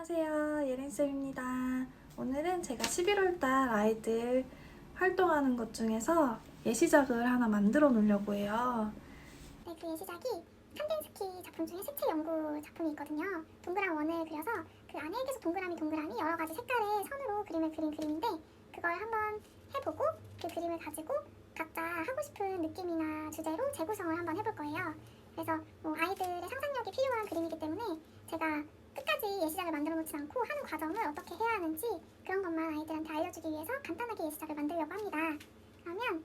안녕하세요. 예린쌤입니다. 오늘은 제가 11월달 아이들 활동하는 것 중에서 예시작을 하나 만들어 놓으려고 해요. 네, 그 예시작이 칸덴스키 작품 중에 색채 연구 작품이 있거든요. 동그란 원을 그려서 그 안에 계속 동그라미 동그라미 여러 가지 색깔의 선으로 그림을 그린 그림인데 그걸 한번 해보고 그 그림을 가지고 각자 하고 싶은 느낌이나 주제로 재구성을 한번 해볼 거예요. 그래서 뭐 아이들의 상상력이 필요한 그림이기 때문에 제가 끝까지 예시작을 만들어 놓지 않고 하는 과정을 어떻게 해야 하는지 그런 것만 아이들한테 알려주기 위해서 간단하게 예시작을 만들려고 합니다. 그러면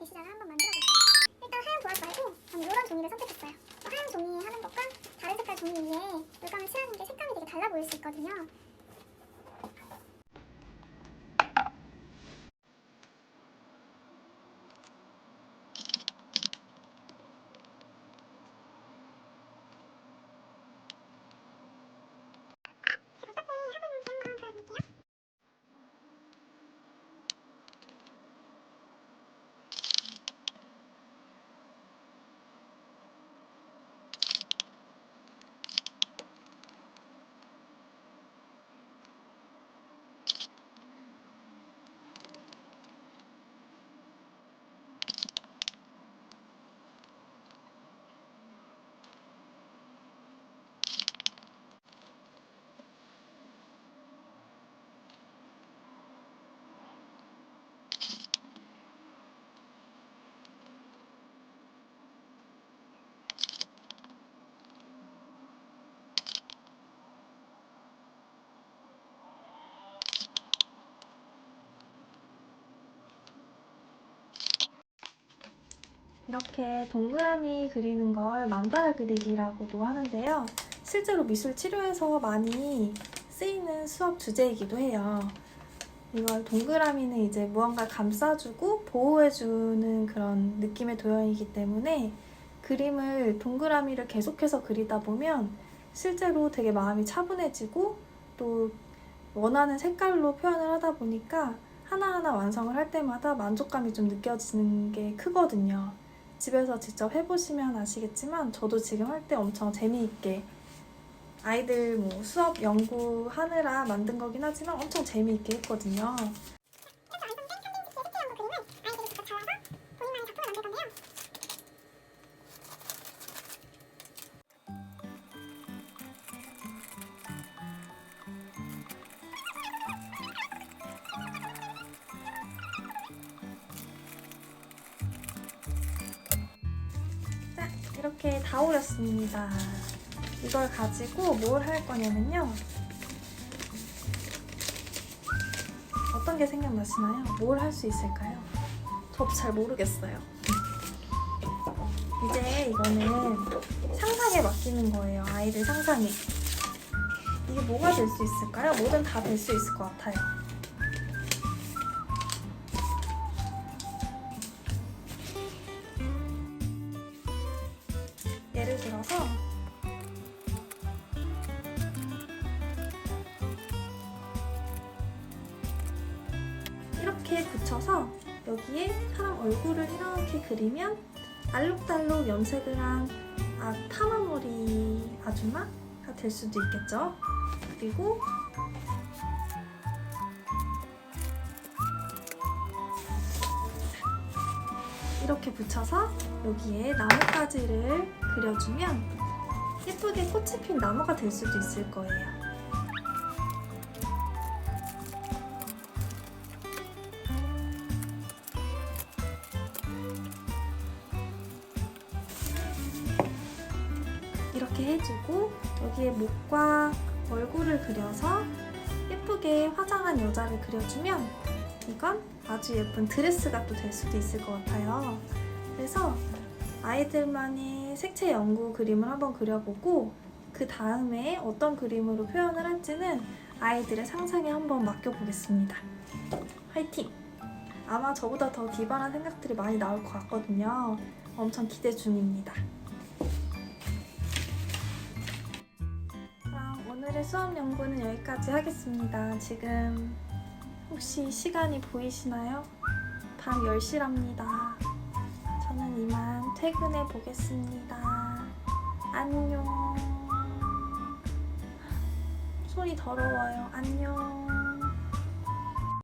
예시작을 한번 만들어 볼게요. 일단 하얀 도화지 말고 저는 이런 종이를 선택했어요. 하얀 종이 하는 것과 다른 색깔 종이 위에 물감을 칠하는 게 색감이 되게 달라 보일 수 있거든요. 이렇게 동그라미 그리는 걸 만다라 그리기라고도 하는데요. 실제로 미술 치료에서 많이 쓰이는 수업 주제이기도 해요. 이걸 동그라미는 이제 무언가 감싸주고 보호해주는 그런 느낌의 도형이기 때문에 그림을 동그라미를 계속해서 그리다 보면 실제로 되게 마음이 차분해지고 또 원하는 색깔로 표현을 하다 보니까 하나하나 완성을 할 때마다 만족감이 좀 느껴지는 게 크거든요. 집에서 직접 해보시면 아시겠지만 저도 지금 할 때 엄청 재미있게 아이들 뭐 수업 연구하느라 만든 거긴 하지만 엄청 재미있게 했거든요. 이렇게 다 오렸습니다. 이걸 가지고 뭘 할 거냐면요. 어떤 게 생각나시나요? 뭘 할 수 있을까요? 저도 잘 모르겠어요. 이제 이거는 상상에 맡기는 거예요. 아이들 상상에. 이게 뭐가 될 수 있을까요? 뭐든 다 될 수 있을 것 같아요. 들어서 이렇게 붙여서 여기에 사람 얼굴을 이렇게 그리면 알록달록 염색을 한 아, 타마머리 아줌마가 될 수도 있겠죠. 그리고 이렇게 붙여서 여기에 나뭇가지를 그려주면 예쁘게 꽃이 핀 나무가 될 수도 있을 거예요. 이렇게 해주고 여기에 목과 얼굴을 그려서 예쁘게 화장한 여자를 그려주면 이건 아주 예쁜 드레스가 또 될 수도 있을 것 같아요. 그래서 아이들만의 색채 연구 그림을 한번 그려보고 그 다음에 어떤 그림으로 표현을 할지는 아이들의 상상에 한번 맡겨보겠습니다. 화이팅! 아마 저보다 더 디바한 생각들이 많이 나올 것 같거든요. 엄청 기대 중입니다. 그럼 오늘의 수업 연구는 여기까지 하겠습니다. 지금 혹시 시간이 보이시나요? 밤 10시랍니다. 저는 이만 퇴근해 보겠습니다. 안녕. 손이 더러워요. 안녕.